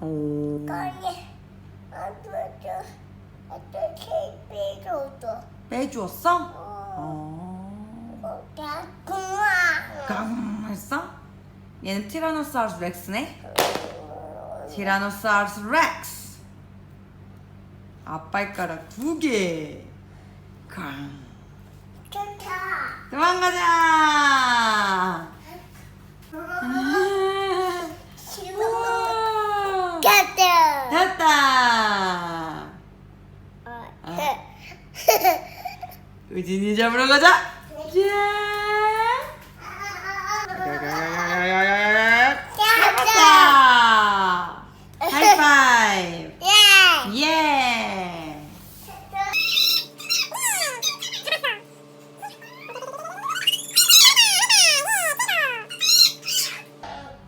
오. 아니, 아빠도 어떻게 빼줘도 빼주었어? 어, 어. 다 그만. 깡 했어? 얘는 티라노사우루스 렉스네? 티라노사우루스 렉스. 앞발가락 두 개. 깡. 좋다. 도망가자. 싫어. 우와. 됐다. 됐다. 어, 의진이 잡으러 가자. 잡았다. 하이파이브. 예. 예.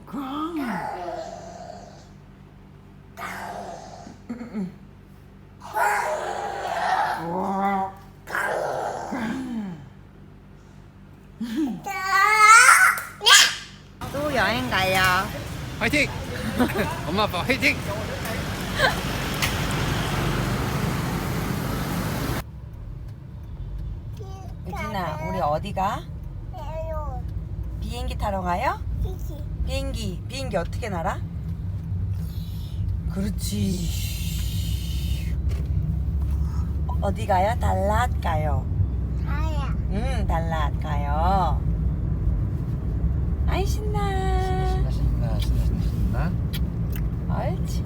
꽝. 우와. 또 여행 가요. 화이팅! 엄마 아빠 화이팅! 유진아, 우리 어디 가? 비행기 타러 가요? 비행기, 비행기 어떻게 날아? 그렇지. 어디 가요? 달랏 가요. 응, 달랏 가요. 아이 신나. 신나 신나 신나 옳지.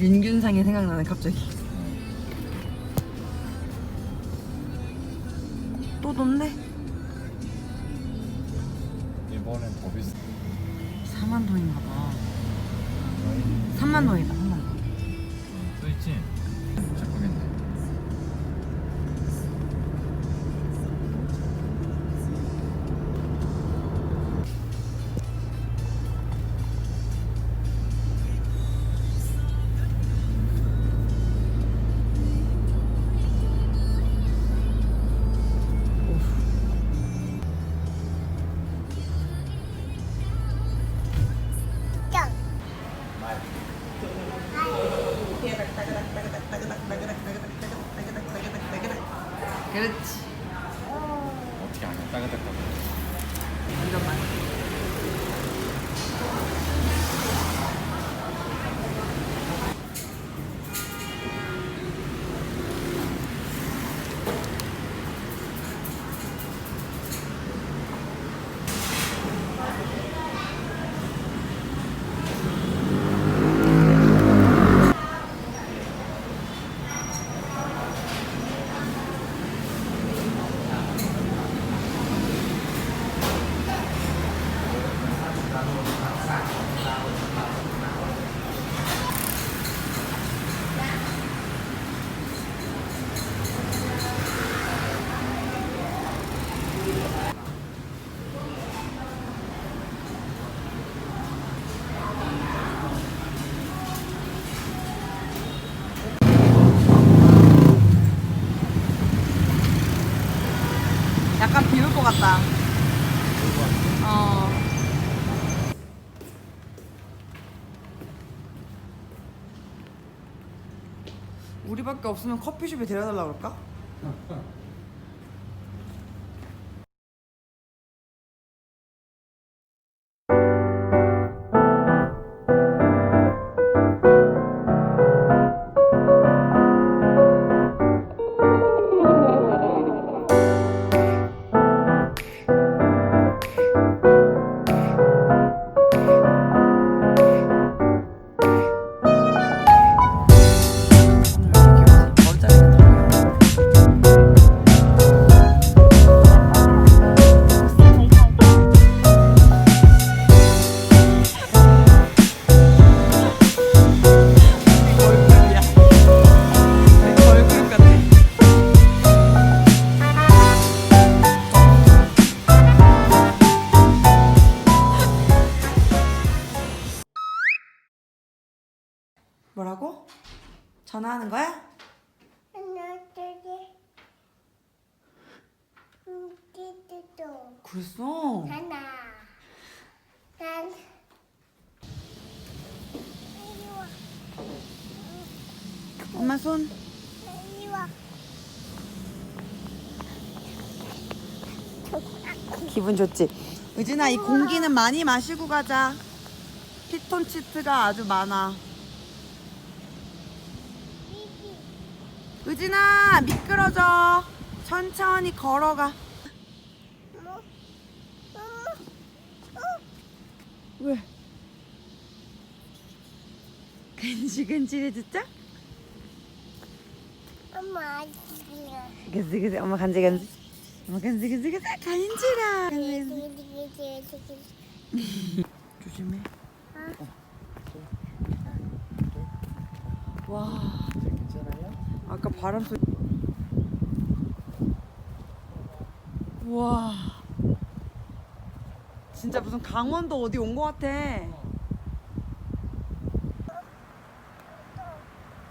윤균상이 생각나네 갑자기 또 돈데? 이번엔 더 비싸 4만 돈인가 봐 3만 돈이다 3만 돈 써있지? 이 어 우리밖에 없으면 커피숍에 데려달라 그럴까? 전화하는 거야? 하나, 둘, 셋. 음, 띠띠도. 그랬어. 하나. 난. 엄마 손. 기분 좋지? 의진아 이 공기는 많이 마시고 가자. 피톤치드가 아주 많아. 의진아 미끄러져. 천천히 걸어가. 왜? 간질간질해졌죠? 엄마. 그치 그치 엄마 간질간질. 엄마 간질간질 간질아. 조심해. 어. 와. 아까 바람 소리. 와. 진짜 무슨 강원도 어디 온것 같아.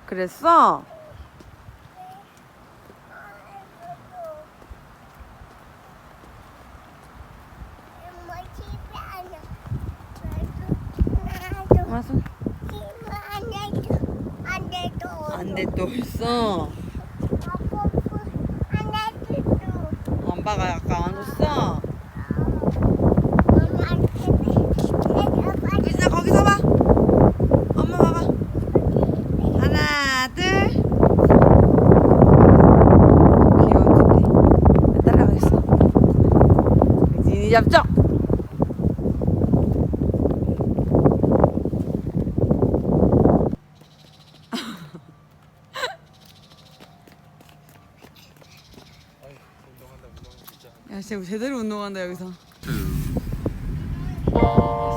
그랬어? 엄마 집에 안 와. 나도 엄마 손. 집에 안 돼도 안 또 있어. 엄마가 약간 안 왔어. 유진아 거기서 봐. 엄마 봐봐. 하나 둘. 귀여운 듯해. 따라가겠어. 유진이 잡죠. 운동한다 운동 진짜 야, 진짜 제대로 운동한다 여기서. 아,